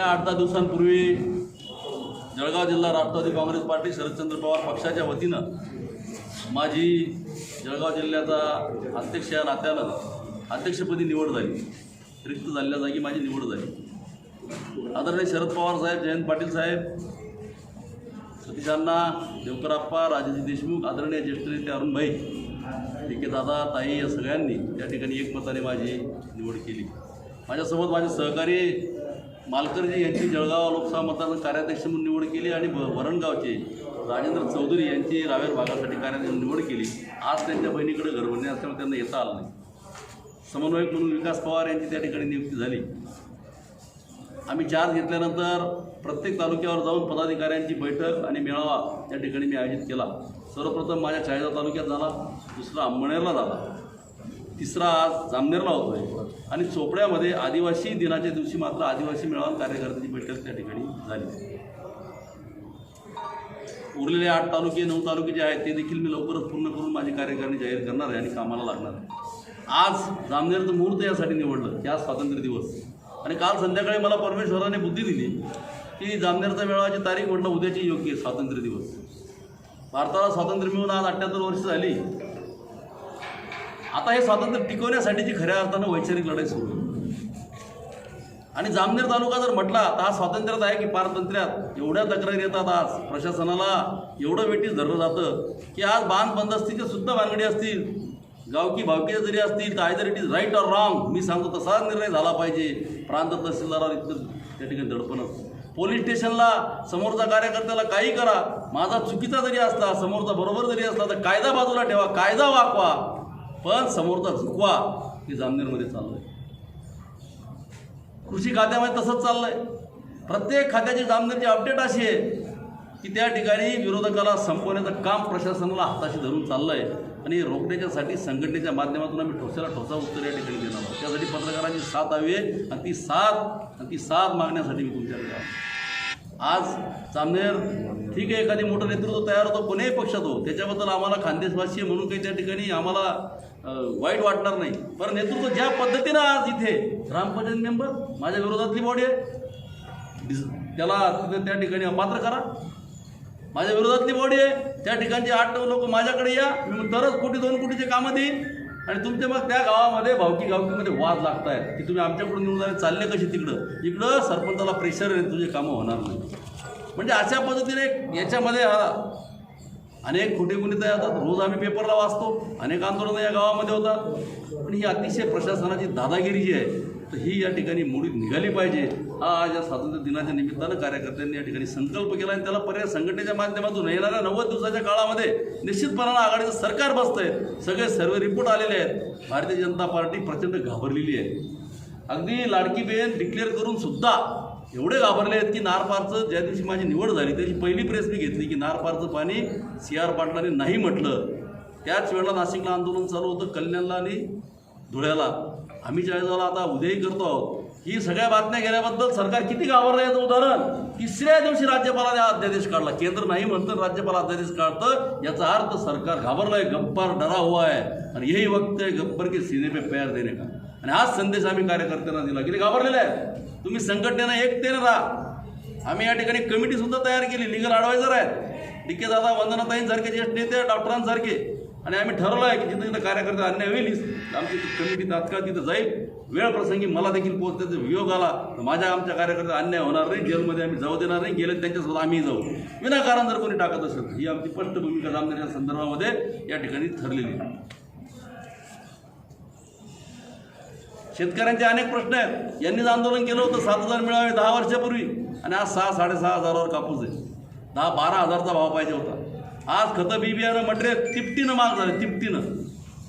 आठ दहा दिवसांपूर्वी जळगाव जिल्हा राष्ट्रवादी काँग्रेस पार्टी शरदचंद्र पवार पक्षाच्या वतीनं माझी जळगाव जिल्ह्याचा अध्यक्ष या नात्यानं अध्यक्षपदी निवड झाली. रिक्त झालेल्या जागी माझी निवड झाली. आदरणीय शरद पवार साहेब जयंत पाटील साहेब सतीशांना देवकराप्पा राजाजी देशमुख आदरणीय ज्येष्ठ नेते अरुणभाई डी दादा ताई या सगळ्यांनी या ठिकाणी एकमताने माझी निवड केली. माझ्यासोबत माझे सहकारी मालकरजी यांची जळगाव लोकसभा मतदार कार्याध्यक्ष म्हणून निवड केली आणि वरणगावचे राजेंद्र चौधरी यांची रावेर भागासाठी कार्याध्यक्ष निवड केली. आज त्यांच्या बहिणीकडे घरबंदी असल्यामुळे त्यांना येता आलं नाही. समन्वयक म्हणून विकास पवार यांची त्या ठिकाणी नियुक्ती झाली. आम्ही चार्ज घेतल्यानंतर प्रत्येक तालुक्यावर जाऊन पदाधिकाऱ्यांची बैठक आणि मेळावा त्या ठिकाणी मी आयोजित केला. सर्वप्रथम माझ्या चाळीसा तालुक्यात झाला. दुसरा अंबनेरला झाला. तिसरा आज जामनेरला होतोय. आणि चोपड्यामध्ये आदिवासी दिनाच्या दिवशी मात्र आदिवासी मेळावा कार्यकर्त्यांची बैठक त्या ठिकाणी झाली. उरलेले आठ तालुके नऊ तालुके जे आहेत ते देखील मी लवकरच पूर्ण करून माझी कार्यकारिणी जाहीर करणार आहे आणि कामाला लागणार आहे. आज जामनेरचं मुहूर्त यासाठी निवडलं की आज स्वातंत्र्य दिवस. आणि काल संध्याकाळी मला परमेश्वराने बुद्धी दिली की जामनेरचा मेळावाची तारीख म्हटलं उद्याची योग्य स्वातंत्र्य दिवस. भारताला स्वातंत्र्य मिळून आज अठ्ठ्याहत्तर वर्ष झाली. आता हे स्वातंत्र्य टिकवण्यासाठीची खऱ्या अर्थानं वैचारिक लढाई सुरू आहे. आणि जामनेर तालुका जर म्हटला तर हा स्वातंत्र्यात आहे की पारतंत्र्यात एवढ्या तक्रारी येतात आज प्रशासनाला एवढं वेटीस धरलं जातं की आज बांध बंदस्तीच्या सुद्धा भानगडी असतील गावकी भावकीच्या जरी असतील तर either it is right or wrong मी सांगतो तसाच निर्णय झाला पाहिजे. प्रांत तहसीलदारावर इतकं त्या ठिकाणी दडपण असतं पोलीस स्टेशनला समोरचा कार्यकर्त्याला काही करा. माझा चुकीचा जरी असला समोरचा बरोबर जरी असला तर कायदा बाजूला ठेवा कायदा वाकवा. पण समोरचा झुकवा हे जामनेरमध्ये चाललं आहे कृषी खात्यामध्ये तसंच चाललं आहे प्रत्येक खात्याची जामनेरची अपडेट अशी आहे की त्या ठिकाणी विरोधकाला संपवण्याचं काम प्रशासनाला हाताशी धरून चाललं आहे आणि रोखण्याच्यासाठी संघटनेच्या माध्यमातून आम्ही ठोसाला ठोसा उत्तर या ठिकाणी देणार आहोत. त्यासाठी पत्रकारांची साथ हवी आहे आणि ती साथ आणि ती साथ मागण्यासाठी मी तुमच्याकडे आलो. आज जामनेर ठीक आहे एखादी मोठं नेतृत्व तयार होतं कोणीही पक्षात हो त्याच्याबद्दल आम्हाला खानदेशवासी आहे म्हणून काही त्या ठिकाणी आम्हाला वाईट वाटणार नाही. पण नेतृत्व ज्या पद्धतीनं आज इथे ग्रामपंचायत मेंबर माझ्या विरोधातली बॉडी आहे. त्याला तिथे त्या ठिकाणी अपात्र करा. माझ्या विरोधातली बॉडी आहे. त्या ठिकाणचे आठ नऊ लोक माझ्याकडे या. मी मग तरच कोटी दोन कोटीचे कामं देईन. आणि तुमचे मग त्या गावामध्ये भावकी गावकीमध्ये वाद लागत आहेत की तुम्ही आमच्याकडून निवडून आले, चालले कसे तिकडं? इकडं सरपंचाला प्रेशर आहे तुझे कामं होणार नाही. म्हणजे अशा पद्धतीने याच्यामध्ये हा अनेक खोटे गुन्हे तयार होतात. रोज आम्ही पेपरला वाचतो. अनेक आंदोलनं या गावामध्ये होतात. पण ही अतिशय प्रशासनाची दादागिरी जी आहे तर ही या ठिकाणी मुळीत निघाली पाहिजे. हा आज या स्वातंत्र्य दिनाच्या निमित्तानं कार्यकर्त्यांनी या ठिकाणी संकल्प केला आणि त्याला पर्याय संघटनेच्या माध्यमातून येणाऱ्या नव्वद दिवसाच्या काळामध्ये निश्चितपणानं आघाडीचं सरकार बसतंय. सगळे सर्व रिपोर्ट आलेले आहेत. भारतीय जनता पार्टी प्रचंड घाबरलेली आहे. अगदी लाडकी बेन डिक्लेअर करून सुद्धा एवढे घाबरले आहेत की नारपारचं ज्या दिवशी माझी निवड झाली त्याची पहिली प्रेस मी घेतली की नारपारचं पाणी सी आर पाटलाने नाही म्हटलं. त्याच वेळेला नाशिकला आंदोलन चालू होतं कल्याणला आणि धुळ्याला. आम्ही चाळीसगावला आता उद्याही करतो आहोत ही सगळ्या बातम्या गेल्याबद्दल सरकार किती घाबरलं याचं उदाहरण? तिसऱ्या दिवशी राज्यपालाने अध्यादेश काढला. केंद्र नाही म्हणतं राज्यपाल अध्यादेश काढतं. याचा अर्थ सरकार घाबरलंय गप्पार डरा हुआ आहे आणि हेही वक्त आहे गप्पर की सीने पे पैर का. आणि हाच संदेश आम्ही कार्यकर्त्यांना दिला की घाबरलेला आहे तुम्ही संघटनेनं एकतेनं राहा. आम्ही या ठिकाणी कमिटी सुद्धा तयार केली. लिगल ॲडवायझर आहेत. डी के दादा वंदनाताईंसारखे ज्येष्ठ नेते डॉक्टरांसारखे आणि आम्ही ठरवलं आहे की जिथं जिथं कार्यकर्ते अन्याय होईल आमची कमिटी तात्काळ तिथं जाईल. वेळ प्रसंगी मला देखील पोहोचण्याचा वियोग आला. तर माझ्या आमच्या कार्यकर्त्याला अन्याय होणार नाही. जेलमध्ये आम्ही जाऊ देणार नाही. गेले त्यांच्यासोबत आम्ही जाऊ. विनाकारण जर कोणी टाकत असेल ही आमची स्पष्ट भूमिका जामनेरच्या संदर्भामध्ये या ठिकाणी ठरलेली आहे. शेतकऱ्यांचे अनेक प्रश्न आहेत. यांनीच आंदोलन केलं होतं सात हजार मिळावे दहा वर्षापूर्वी. आणि आज सहा साडेसहा हजारावर कापूस आहे. दहा बारा हजारचा भाव पाहिजे होता. आज खतं बी बियाणं मटेरियल तिपटीनं माग झालं तिपटीनं.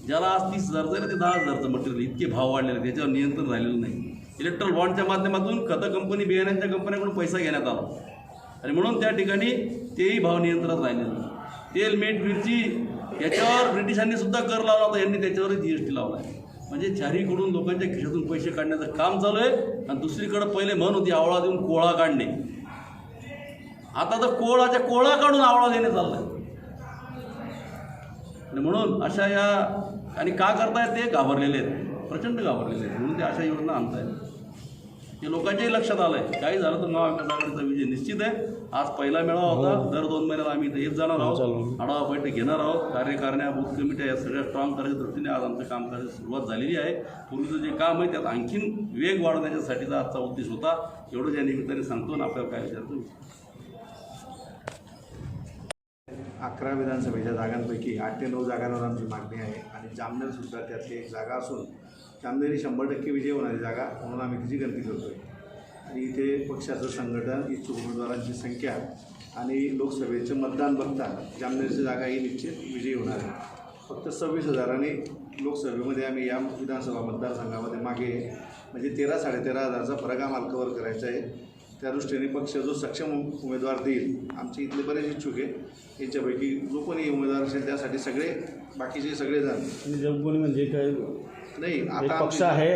ज्याला आज तीस हजारचं आहे ते दहा हजारचं मटेरियल इतके भाव वाढलेले त्याच्यावर नियंत्रण राहिलेलं नाही. इलेक्ट्रॉल बॉन्डच्या माध्यमातून खतं कंपनी बियाण्यांच्या कंपन्याकडून पैसा घेण्यात आला. आणि म्हणून त्या ठिकाणी तेही भाव नियंत्रणात राहिलेलं तेल मीठ मिरची याच्यावर ब्रिटिशांनी सुद्धा कर लावला होता यांनी त्याच्यावरच जी एस टी लावला आहे. म्हणजे चारीकडून लोकांच्या खिशातून पैसे काढण्याचं काम चालू आहे आणि दुसरीकडं पहिले म्हण होती आवळा देऊन कोळा काढणे. आता तर कोळाच्या कोळा काढून आवळा देणे चाललं आणि म्हणून अशा या आणि का करतायत ते? घाबरलेले आहेत. प्रचंड घाबरलेले आहेत. म्हणून ते अशा योजना आणतायत. हे लोकांच्याही लक्षात आलं आहे काही झालं तर महाविकास आघाडीचा विजय निश्चित आहे. आज पहिला मेळावा होता. दर दोन महिन्याला आम्ही इथे येत जाणार आहोत. आढावा बैठक घेणार आहोत. कार्यकारिण्या बूथ कमिट्या या सगळ्या स्ट्रॉंग करायच्या दृष्टीने आज आमचं कामकाजाची सुरुवात झालेली आहे. पूर्वीचं जे काम आहे त्यात आणखीन वेग वाढवण्याच्यासाठीचा आजचा उद्देश होता. एवढं या निमित्ताने सांगतो आणि आपल्याला काय विचारतो? अकरा विधानसभेच्या जागांपैकी आठ ते नऊ जागांवर आमची मागणी आहे आणि जामनेर सुद्धा त्यातली एक जागा असून जामनेर ही शंभर टक्के विजय होणारी जागा म्हणून आम्ही तिची गणती करतोय. आणि इथे पक्षाचं संघटन इच्छुक उमेदवारांची संख्या आणि लोकसभेचं मतदान बघता जामनेरची जागा ही निश्चित विजयी होणार आहे. फक्त सव्वीस हजारांनी लोकसभेमध्ये आम्ही या विधानसभा मतदारसंघामध्ये मागे. म्हणजे तेरा साडेतेरा हजारचा फरक आम्हाला कवर करायचा आहे. त्या दृष्टीने पक्ष जो सक्षम उमेदवार देईल आमचे इथले बरेच इच्छुक आहे यांच्यापैकी जो कोणी उमेदवार असेल त्यासाठी सगळे बाकीचे सगळेजण जगबुणी म्हणजे काय नाही आता पक्ष आहे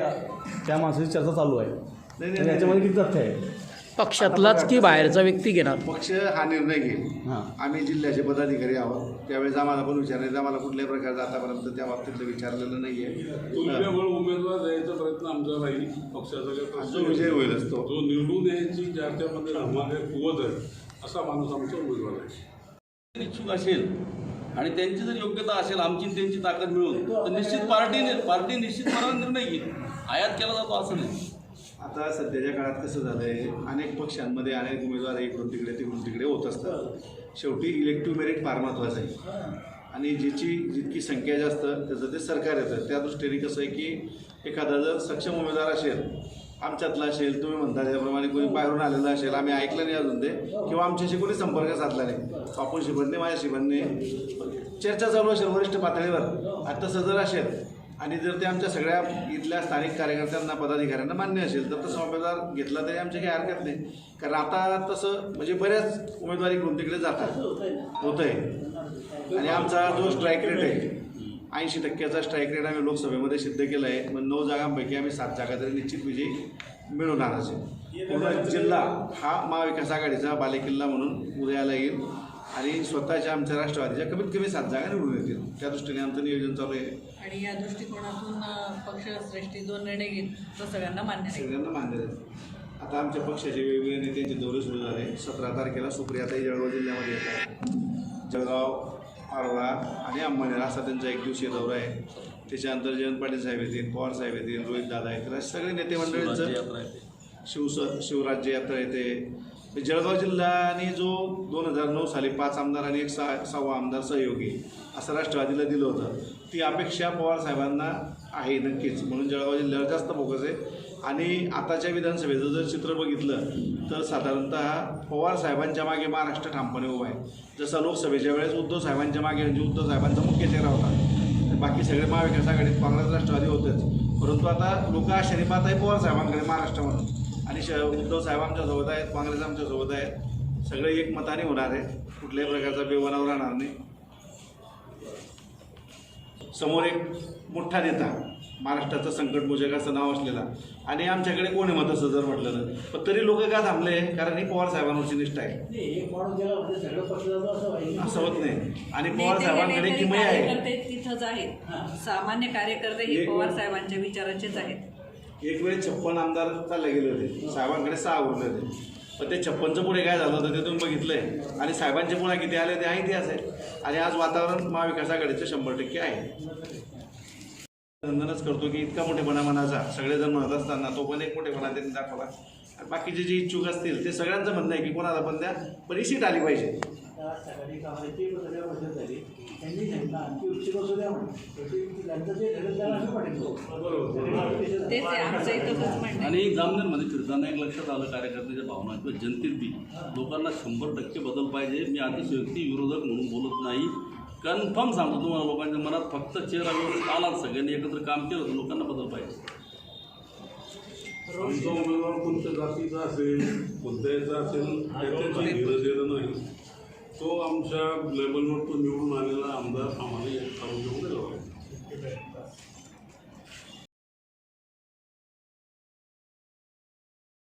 त्या माणसाची चर्चा चालू आहे. नाही, तर नाही, याच्यामध्ये किती तथ्य आहे? पक्षातलाच की बाहेरचा व्यक्ती घेणार? पक्ष हा निर्णय घेईल. हां. आम्ही जिल्ह्याचे पदाधिकारी आहोत. त्यावेळेस आम्हाला पण विचारायचं आम्हाला कुठल्याही प्रकारचं आतापर्यंत त्या बाबतीतलं विचारलेलं नाही आहे. उमेदवार द्यायचा प्रयत्न आमचा राहील. पक्षाचा काही प्रश्न जो विजय होईल असतो. जो निवडून यायची ज्याच्यामध्ये धमाके कुवत आहे असा माणूस आमचा उमेदवार आहे. इच्छुक असेल आणि त्यांची जर योग्यता असेल आमची आणि त्यांची ताकद मिळून तर निश्चित पार्टी पार्टी निश्चितपणाने निर्णय घेईल. आयात केला जातो असं नाही. आता सध्याच्या काळात कसं झालं आहे अनेक पक्षांमध्ये अनेक उमेदवार इकडून तिकडे तिकडून तिकडे होत असतात. शेवटी इलेक्टिव्ह मेरिट फार महत्त्वाचं आहे. आणि ज्याची जितकी संख्या जास्त त्याचं ते सरकार येतं. त्या दृष्टीने कसं आहे की एखादा जर सक्षम उमेदवार असेल आमच्यातला असेल तुम्ही म्हणता त्याप्रमाणे कोणी बाहेरून आलेलं असेल आम्ही ऐकलं नाही अजून ते किंवा आमच्याशी कोणी संपर्क साधला नाही. आपण बनणे माझ्याशी बनणे. चर्चा चालू असेल वरिष्ठ पातळीवर. आता तसं जर असेल आणि जर ते आमच्या सगळ्या इथल्या स्थानिक कार्यकर्त्यांना पदाधिकाऱ्यांना मान्य असेल तर तसा उमेदवार घेतला तरी आमची काही हरकत नाही. कारण आता तसं म्हणजे बऱ्याच उमेदवारी करून तिकडे जातात. होत आहे आणि आमचा जो स्ट्राईक रेट आहे ऐंशी टक्क्याचा स्ट्राईक रेट आम्ही लोकसभेमध्ये सिद्ध केला आहे मग नऊ जागांपैकी आम्ही सात जागा तरी निश्चित विजयी मिळवणारच आहे पूर्ण जिल्हा हा महाविकास आघाडीचा बालेकिल्ला म्हणून उदयाला येईल. आणि स्वतःच्या आमच्या राष्ट्रवादीच्या कमीत कमी सात जागा निवडून येतील. त्या दृष्टीने आमचं नियोजन चालू आहे. आणि या दृष्टिकोनातून पक्षश्रेष्ठी जो निर्णय घेईल तो सगळ्यांना मान्य आहे. सगळ्यांना मान्य आहे. आता आमच्या पक्षाचे वेगवेगळे नेत्यांचे दौरे सुरू झाले. सतरा तारखेला सुप्रियाताई जळगाव जिल्ह्यामध्ये येत आहे जळगाव पारोळा आणि अंमनेर असा त्यांचा एक दिवसीय दौरा आहे. त्याच्यानंतर जयंत पाटील साहेब येतील पवार साहेब येतील रोहित दादा येतील असे सगळे नेते मंडळींचं यात्रा येते. शिवस शिवराज्य यात्रा येते. जळगाव जिल्ह्याने जो दोन हजार नऊ साली पाच आमदार आणि एक सहा सहावा आमदार सहयोगी असं राष्ट्रवादीला दिलं होतं ती अपेक्षा पवारसाहेबांना आहे नक्कीच. म्हणून जळगाव जिल्ह्यावर जास्त फोकस आहे. आणि आताच्या विधानसभेचं जर चित्र बघितलं तर साधारणतः पवारसाहेबांच्या मागे महाराष्ट्र ठामपणे उभा आहे. जसं लोकसभेच्या वेळेस उद्धव साहेबांच्या मागे म्हणजे उद्धव साहेबांचा मुख्य चेहरा होता बाकी सगळे महाविकास आघाडीत काँग्रेस राष्ट्रवादी होतेच. परंतु आता लोक आशाने पाहत आहे पवारसाहेबांकडे साहेबांकडे म्हणून. आणि श उद्धव साहेब आमच्यासोबत आहेत काँग्रेस आमच्यासोबत आहेत. सगळे एकमताने होणार आहे कुठल्याही प्रकारचा बेवनावर राहणार नाही. समोर एक मोठा नेता महाराष्ट्राचा संकटमोचक असं नाव असलेला. आणि आमच्याकडे कोण मत असं जर म्हटलं तर? पण तरी लोक का थांबले? कारण ही पवार साहेबांवरची निष्ठा आहे. असं होत नाही. आणि पवार साहेबांकडे किमया आहे तिथंच आहेत. सामान्य कार्यकर्ते हे एक पवार साहेबांच्या विचाराचेच आहेत. एक वेळ छप्पन आमदार चालले गेले होते. साहेबांकडे सहा उरले होते. पण ते छप्पनचं पुढे काय झालं होतं ते तुम्ही बघितलंय. आणि साहेबांचे पुन्हा किती आले ते आहे इतिहास आहे आणि आज वातावरण महाविकास आघाडीचं शंभर टक्के आहे. नंदनच करतो की इतका मोठेपणा मनाचा. सगळेजण म्हणत असताना तो पण एक मोठेपणा त्यांनी दाखवला. आणि बाकीचे जे इच्छुक असतील ते सगळ्यांचं म्हणणं आहे की कोणाला पण द्या पण ही सीट आली पाहिजे. त्यांनी आणखी उच्च बसू द्या त्यांचं जे घडलं त्याला असं पाठवतो तेच आहे आमचं इथंच म्हणणं आहे. आणि जामनेरमध्ये फिरताना एक लक्षात आलं कार्यकर्त्याच्या भावना किंवा जनतेत बी लोकांना शंभर टक्के बदल पाहिजे. मी अतिशयोक्ती विरोधक म्हणून बोलत नाही. कन्फर्म सांगतो तुम्हाला लोकांच्या मनात फक्त चेहरा व्यवस्थित आला सगळ्यांनी एकत्र काम केलं तर लोकांना बदल पाहिजे. आमचा उमेदवार कोणत्या जातीचा असेल कोणत्याचा असेल त्याच्याची धीरजेनं नाही. तो आमच्या लेवलवर तो निवडून आलेला आमदार आम्हाला एक आरोग्य आहे